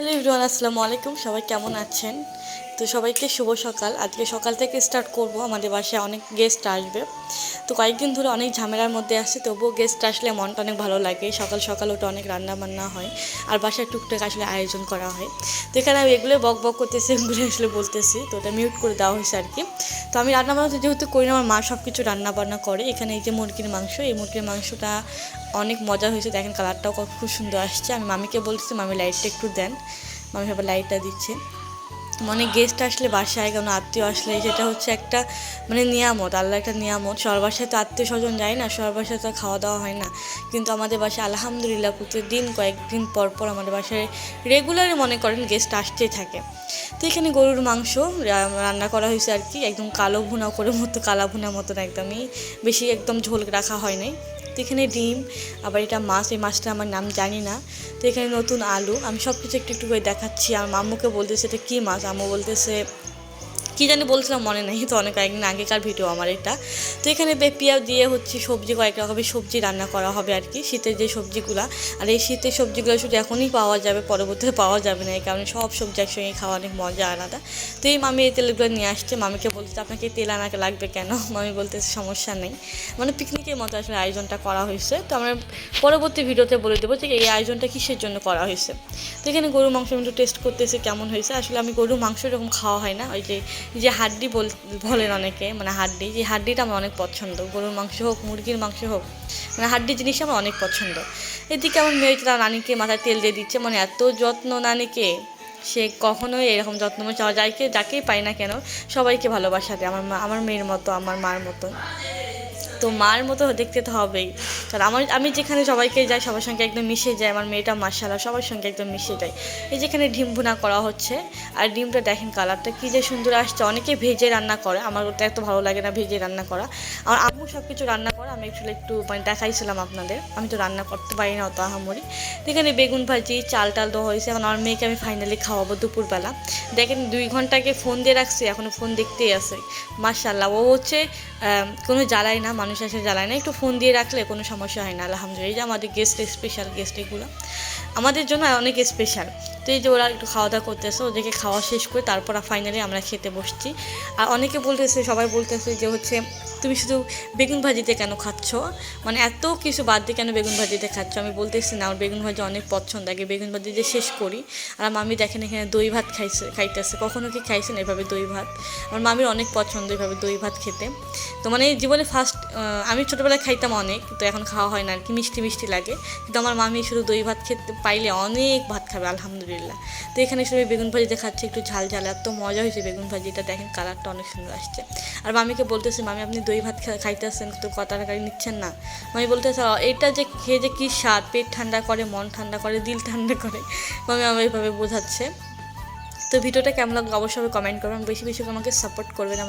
Hello everyone আসসালামু আলাইকুম সবাই কেমন আছেন? তো সবাইকে শুভ সকাল। আজকে সকাল থেকে স্টার্ট করব। আমাদের বাসায় অনেক গেস্ট আসবে। তো কয়েকদিন ধরে অনেক ঝামেলার মধ্যে আসছে তবুও গেস্ট আসলে মনটা অনেক ভালো লাগে। সকাল সকাল ওটা অনেক রান্না বান্না হয় আর বাসায় টুকটাক আসলে আয়োজন করা হয়। তো এখানে আমি এগুলো বক বক করতেছি এগুলো আসলে বলতেছি। তো ওটা মিউট করে দেওয়া হয়েছে আর কি। তো আমি রান্না বান্না যেহেতু করি না, আমার মা সব কিছু রান্না বান্না করে। এখানে এই যে মুরগির মাংস, এই মুরগির মাংসটা অনেক মজা হয়েছে। দেখেন কালারটাও খুব সুন্দর আসছে। আমি মামিকে বলতেছি, মামি লাইটটা একটু দেন। মামি সবাই লাইটটা দিচ্ছে। মানে গেস্ট আসলে বাসায়, কোনো আত্মীয় আসলে, সেটা হচ্ছে একটা মানে নিয়ামত আল্লাহ একটা নিয়ামত। সবার বাসায় তো আত্মীয় স্বজন যায় না, সবার বাসায় তো খাওয়া দাওয়া হয় না। কিন্তু আমাদের বাসায় আলহামদুলিল্লাহ প্রতিদিন কয়েকদিন পর পর আমাদের বাসায় রেগুলারই মনে করেন গেস্ট আসতেই থাকে। তো এখানে গরুর মাংস রান্না করা হয়েছে আর কি, একদম কালো ভুনা করে মতো, কালা ভুনার মতন একদমই, বেশি একদম ঝোল রাখা হয় নাই। এখানে ডিম, আবার এটা মাছ এই মাছটা আমার নাম জানি না। তো এখানে নতুন আলু, আমি সব কিছু একটু একটু করে দেখাচ্ছি। আমার মাম্মুকে বলতেছে, এটা কী মাছ? আম্মু বলতেছে কী জানি বলছিলাম, মনে নেই তো অনেক কয়েকদিন আগেকার ভিডিও আমার এটা। তো এখানে বে- পেঁয়াজ দিয়ে হচ্ছে সবজি, কয়েক রকমের সবজি রান্না করা হবে আর কি, শীতের যে সবজিগুলা। আর এই শীতের সবজিগুলো শুধু এখনই পাওয়া যাবে, পরবর্তীতে পাওয়া যাবে না, এই কারণে সব সবজি একসঙ্গে খাওয়া অনেক মজা আলাদা। তো এই মামি এই তেলগুলো নিয়ে আসছে, মামিকে বলতে আপনাকে তেল আনাকে লাগবে কেন? মামি বলতেছে, সমস্যা নেই। মানে পিকনিকের মতো আসলে আয়োজনটা করা হয়েছে। তো আমরা পরবর্তী ভিডিওতে বলে দেবো যে এই আয়োজনটা কিসের জন্য করা হয়েছে। তো এখানে গরু মাংস একটু টেস্ট করতেছে কেমন হয়েছে। আসলে আমি গরু মাংস এরকম খাওয়া হয় না, ওই যে যে হাড্ডি বল, বলেন অনেকে মানে হাড্ডি, যে হাড্ডিটা আমার অনেক পছন্দ। গরুর মাংস হোক, মুরগির মাংস হোক মানে হাড্ডি জিনিস আমার অনেক পছন্দ। এদিকে আমার মেয়ে তার নানিকে মাথায় তেল দিয়ে দিচ্ছে মানে এত যত্ন নানিকে, সে কখনোই এরকম যত্ন চাওয়া যাইকে যাকেই পাই না কেন, সবাইকে ভালোবাসা দেয়, আমার আমার মেয়ের মতো, আমার মার মতো। তো মার মতো দেখতে তো হবেই। কারণ আমার, আমি যেখানে সবাইকে যাই, সবার সঙ্গে একদম মিশে যায়। আমার মেয়েটা মাসালা সবার সঙ্গে একদম মিশে যায়। এই যেখানে ডিম ভুনা করা হচ্ছে, আর ডিমটা দেখেন কালারটা কী যে সুন্দর আসছে। অনেকে ভেজে রান্না করে, আমার ওটা এত ভালো লাগে না ভেজে রান্না করা। আর আম্মু সব কিছু রান্না করে আমি একটু একটু মানে দেখাইছিলাম আপনাদের। আমি তো রান্না করতে পারি না অত আহামরি। এখানে বেগুন ভাজি, চাল টাল দেওয়া হয়েছে। এখন আমার মেয়েকে আমি ফাইনালি খাওয়াবো দুপুরবেলা। দেখেন দুই ঘন্টাকে ফোন দিয়ে রাখছি এখনও ফোন দেখতেই আছে। মার্শাল্লাহ ও হচ্ছে কোনো জ্বালায় না, মানুষ এসে জ্বালায় না। একটু ফোন দিয়ে রাখলে কোনো সমস্যা হয় না, আলহামদুলিল্লাহ। আমাদের গেস্ট স্পেশাল গেস্ট এগুলো। আমাদের জন্য অনেক স্পেশাল তো এই যে ওরা একটু খাওয়া দাওয়া করতেছে, ওদেরকে খাওয়া শেষ করে তারপর ফাইনালি আমরা খেতে বসছি। আর অনেকে বলতেছে, সবাই বলতেছে যে হচ্ছে তুমি শুধু বেগুন ভাজিতে কেন খাচ্ছ? মানে এত কিছু বাদ দিয়ে কেন বেগুন ভাজিতে খাচ্ছ? আমি বলতেছি না, আমার বেগুন ভাজি অনেক পছন্দ, আগে বেগুন ভাজি দিয়ে শেষ করি। আর মামি দেখেন এখানে দই ভাত খাইছে, খাইতেছে। কখনো কি খাইছেন এভাবে দই ভাত? আমার মামির অনেক পছন্দ এভাবে দই ভাত খেতে। তো মানে জীবনে ফার্স্ট আমি ছোটোবেলায় খাইতাম অনেক, তো এখন খাওয়া হয় না, আর কি মিষ্টি মিষ্টি লাগে। কিন্তু আমার মামি শুধু দই ভাত খেতে পাইলে অনেক ভাত খাবে, আলহামদুলিল্লাহ। তো এখানে শুধু বেগুন ভাজিতে খাচ্ছে, একটু ঝাল ঝাল, এত মজা হয়েছে বেগুন ভাজিটা। দেখেন কালারটা অনেক সুন্দর আসছে। আর মামিকে বলতেছি, মামি, আপনি দই ভাত খাইতেছেন তো কত টাকারি নিচ্ছেন না। মামি বলতেছে "অ, এটা যে খেয়ে যে কী স্বাদ পেট ঠান্ডা করে মন ঠান্ডা করে দিল ঠান্ডা করে? মামি আমার এইভাবে বোঝাচ্ছে। তো ভিডিওটা কেমন লাগল অবশ্যই কমেন্ট করবেন বেশি বেশি আমাকে সাপোর্ট করবেন।